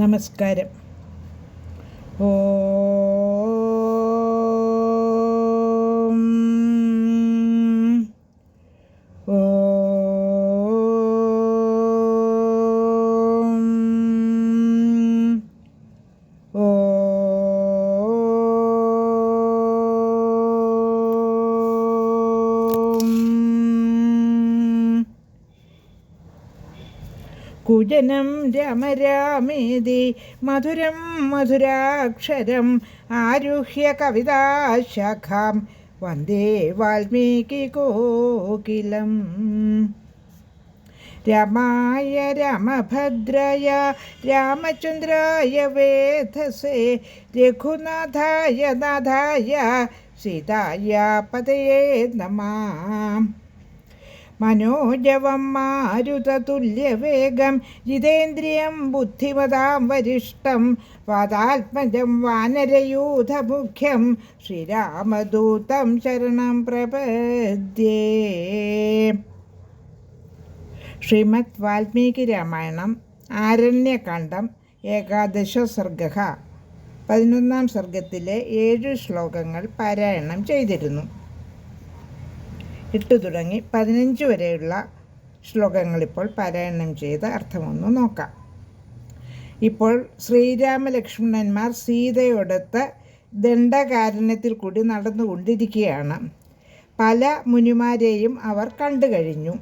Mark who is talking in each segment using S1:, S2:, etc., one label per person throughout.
S1: നമസ്കാരം. ഓം കുജനം രമരാമേതി മധുരം മധുരാക്ഷരം ആരുഹ്യ കവിതാശാഖാം വന്ദേ വാൽമീകി കോകിലം രമായ രാമഭദ്രയ രാമചന്ദ്രായ വേധസേ രഘുനാഥായ നാഥായ സീതായ പതയേ നമാം മനോജവം മാരുതതുല്യവേഗം ജിതേന്ദ്രിയം ബുദ്ധിമതാം വരിഷ്ടം വാതാത്മജം വാനരയൂഥമുഖ്യം ശ്രീരാമദൂതം ശരണം പ്രപദ്യേ. ശ്രീമദ് വാൽമീകി രാമായണം ആരണ്യകാന്ഡം ഏകാദശ സർഗ പതിനൊന്നാം സർഗത്തിലെ ഏഴ് ശ്ലോകങ്ങൾ പാരായണം ചെയ്തിരുന്നു. എട്ട് തുടങ്ങി പതിനഞ്ച് വരെയുള്ള ശ്ലോകങ്ങളിപ്പോൾ പാരായണം ചെയ്ത് അർത്ഥമൊന്ന് നോക്കാം. ഇപ്പോൾ ശ്രീരാമലക്ഷ്മണന്മാർ സീതയോടൊത്ത് ദണ്ഡകാരണ്യത്തിൽ കൂടി നടന്നുകൊണ്ടിരിക്കുകയാണ്. പല മുനിമാരെയും അവർ കണ്ടു കഴിഞ്ഞു.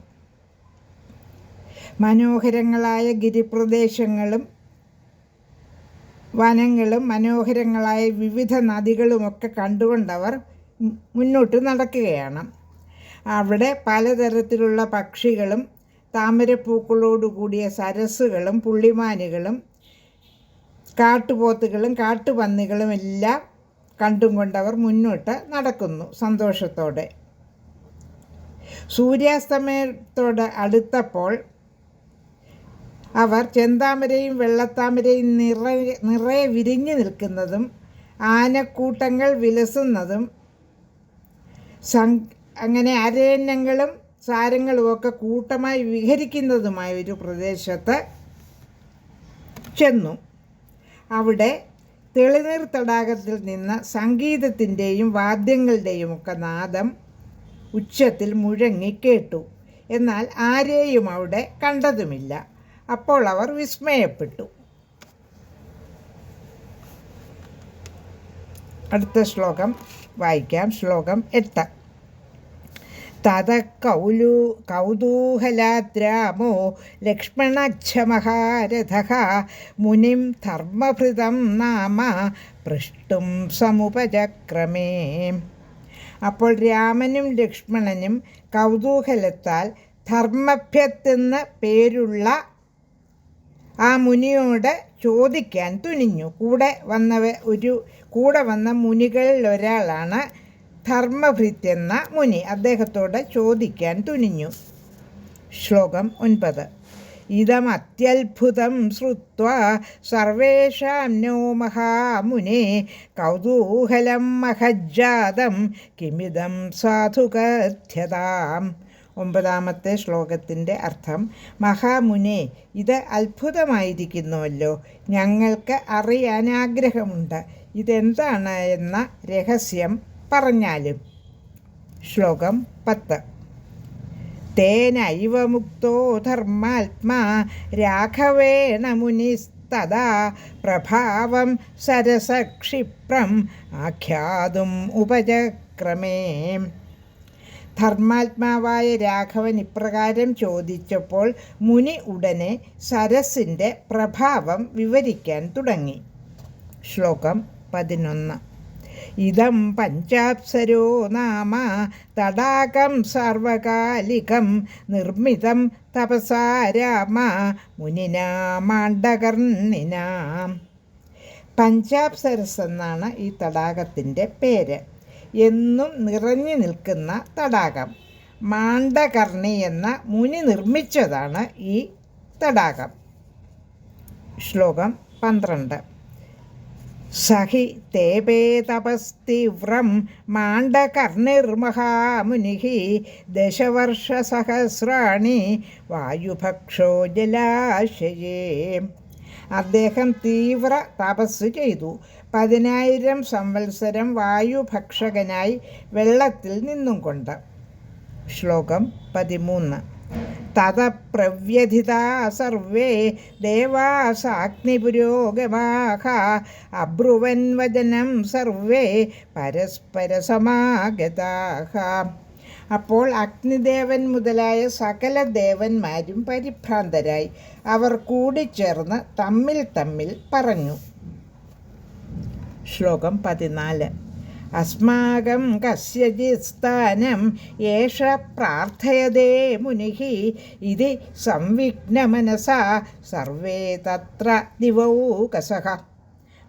S1: മനോഹരങ്ങളായ ഗിരിപ്രദേശങ്ങളും വനങ്ങളും മനോഹരങ്ങളായ വിവിധ നദികളുമൊക്കെ കണ്ടുകൊണ്ടവർ മുന്നോട്ട് നടക്കുകയാണ്. അവിടെ പലതരത്തിലുള്ള പക്ഷികളും താമരപ്പൂക്കളോടുകൂടിയ സരസ്സുകളും പുള്ളിമാനുകളും കാട്ടുപോത്തുകളും കാട്ടുപന്നികളും എല്ലാം കണ്ടും കൊണ്ടവർ മുന്നോട്ട് നടക്കുന്നു സന്തോഷത്തോടെ. സൂര്യാസ്തമയത്തോട് അടുത്തപ്പോൾ അവർ ചെന്താമരയും വെള്ളത്താമരയും നിറ നിറയെ വിരിഞ്ഞു നിൽക്കുന്നതും ആനക്കൂട്ടങ്ങൾ വിലസുന്നതും അങ്ങനെ അരണ്യങ്ങളും സാരങ്ങളും ഒക്കെ കൂട്ടമായി വിഹരിക്കുന്നതുമായ ഒരു പ്രദേശത്ത് ചെന്നു. അവിടെ തെളിനീർ തടാകത്തിൽ നിന്ന് സംഗീതത്തിന്റെയും വാദ്യങ്ങളുടെയും ഒക്കെ നാദം ഉച്ചത്തിൽ മുഴങ്ങി കേട്ടു. എന്നാൽ ആരെയും അവിടെ കണ്ടതുമില്ല. അപ്പോൾ അവർ വിസ്മയപ്പെട്ടു. അടുത്ത ശ്ലോകം വായിക്കാം. ശ്ലോകം എട്ട്. തത കൗലു കൗതൂഹലാദ്രാമോ ലക്ഷ്മണക്ഷമഹാരഥ മുനിം ധർമ്മഭൃതം നാമ പൃഷ്ടും സമുപചക്രമേ. അപ്പോൾ രാമനും ലക്ഷ്മണനും കൗതൂഹലത്താൽ ധർമ്മഭ്യത്തെന്ന് പേരുള്ള ആ മുനിയോട് ചോദിക്കാൻ തുനിഞ്ഞു. കൂടെ വന്നവ ഒരു കൂടെ വന്ന മുനികളിൽ ഒരാളാണ് ധർമ്മഭൃത് എന്ന മുനി അദ്ദേഹത്തോട് ചോദിക്കാൻ തുനിഞ്ഞു. ശ്ലോകം ഒൻപത്. ഇതമത്യത്ഭുതം ശ്രുത്വ സർവേഷാം നോ മഹാമുനെ കൗതൂഹലം മഹജ്ജാതം കിമിതം സാധുകഥ്യതാം. ഒമ്പതാമത്തെ ശ്ലോകത്തിന്റെ അർത്ഥം മഹാമുനെ ഇത് അത്ഭുതമായിരിക്കുന്നുവല്ലോ ഞങ്ങൾക്ക് അറിയാൻ ആഗ്രഹമുണ്ട് ഇതെന്താണ് എന്ന രഹസ്യം പറഞ്ഞാലും ശ്ലോകം പത്ത്. തേനൈവ മുക്തോ ധർമാത്മാ രാഘവേണ മുനിസ്തദാ പ്രഭാവം സരസക്ഷിപ്രം ആഖ്യാതും ഉപചക്രമേ ധർമാത്മാവായ രാഘവൻ ഇപ്രകാരം ചോദിച്ചപ്പോൾ മുനി ഉടനെ സരസിന്റെ പ്രഭാവം വിവരിക്കാൻ തുടങ്ങി. ശ്ലോകം പതിനൊന്ന്. ഇതം പഞ്ചാപ്സരോ നാമ തടാകം സാർവകാലികം നിർമ്മിതം തപസാ രാമ മുനിനാ മാണ്ഡകർണിനാം പഞ്ചാബ് എന്നാണ് ഈ തടാകത്തിന്റെ പേര്. എന്നും നിറഞ്ഞു നിൽക്കുന്ന തടാകം. മാണ്ഡകർണി എന്ന മുനി നിർമ്മിച്ചതാണ് ഈ തടാകം. ശ്ലോകം പന്ത്രണ്ട്. സഹി തേപേ തപസ്തീവ്രം മാണ്ഡകർണിർമഹാമുനി ദശവർഷസഹസ്രാണി വായുഭക്ഷോ ജലാശയേ. അദ്ദേഹം തീവ്ര തപസ് ചെയ്തു. പതിനായിരം സംവത്സരം വായുഭക്ഷകനായി വെള്ളത്തിൽ നിന്നും കൊണ്ട് ശ്ലോകം പതിമൂന്ന്. തതപ്രവ്യഥിതാ സർവേ ദേവാസാഗ്നിപുരോഗമാഹ. അബ്രുവൻ വചനം സർവേ പരസ്പരസമാഗതാഹ. അപ്പോൾ അഗ്നിദേവൻ മുതലായ സകല ദേവന്മാരും പരിഭ്രാന്തരായി. അവർ കൂടിച്ചേർന്ന് തമ്മിൽ തമ്മിൽ പറഞ്ഞു. ശ്ലോകം പതിനാല്. അസ്മാകം കസ്യചിത് സ്ഥാനം ഏഷ പ്രാർത്ഥയതേ മുനിഃ ഇത് സംവിഘ്നമനസാ സർവേ തത്ര ദിവൗകസഃ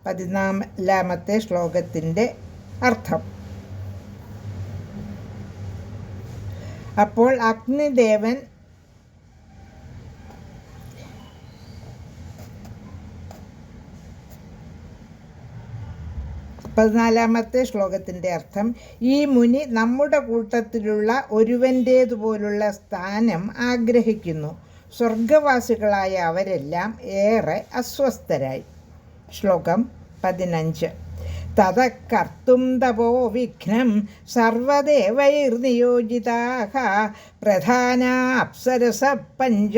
S1: പതിനാലാമത്തെ ശ്ലോകത്തിന്റെ അർത്ഥം. അപ്പോൾ അഗ്നിദേവൻ പതിനാലാമത്തെ ശ്ലോകത്തിന്റെ അർത്ഥം ഈ മുനി നമ്മുടെ കൂട്ടത്തിലുള്ള ഒരുവന്റേതുപോലുള്ള സ്ഥാനം ആഗ്രഹിക്കുന്നു. സ്വർഗവാസികളായ അവരെല്ലാം ഏറെ അസ്വസ്ഥരായി. ശ്ലോകം പതിനഞ്ച്. തത കർത്തും തപോ വിഘ്നം സർവദേവൈർനിയോജിതാഹ പ്രധാന അപ്സരസ പഞ്ച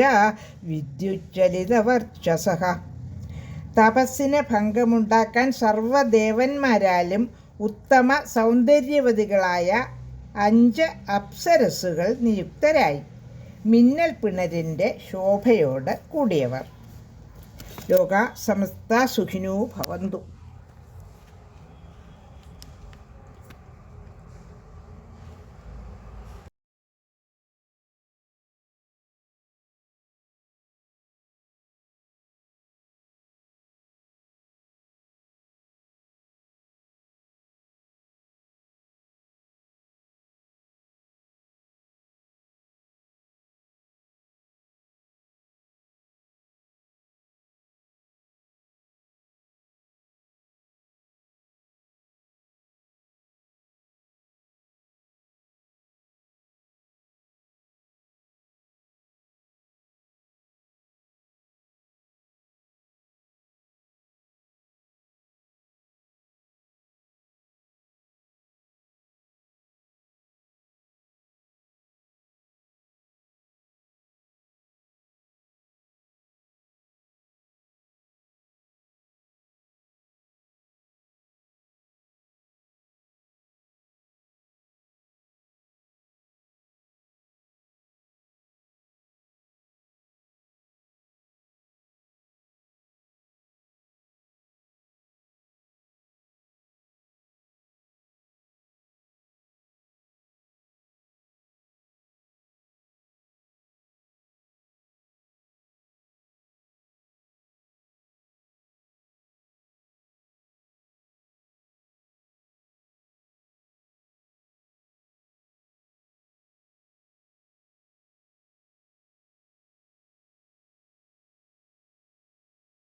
S1: വിദ്യുജ്വലിതവർച്ചസഃ തപസ്സിന് ഭംഗമുണ്ടാക്കാൻ സർവദേവന്മാരാലും ഉത്തമ സൗന്ദര്യവതികളായ അഞ്ച് അപ്സരസുകൾ നിയുക്തരായി. മിന്നൽ പിണരിന്റെ ശോഭയോട് കൂടിയവർ. ലോക സമസ്ത സുഖിനോ ഭവന്തു.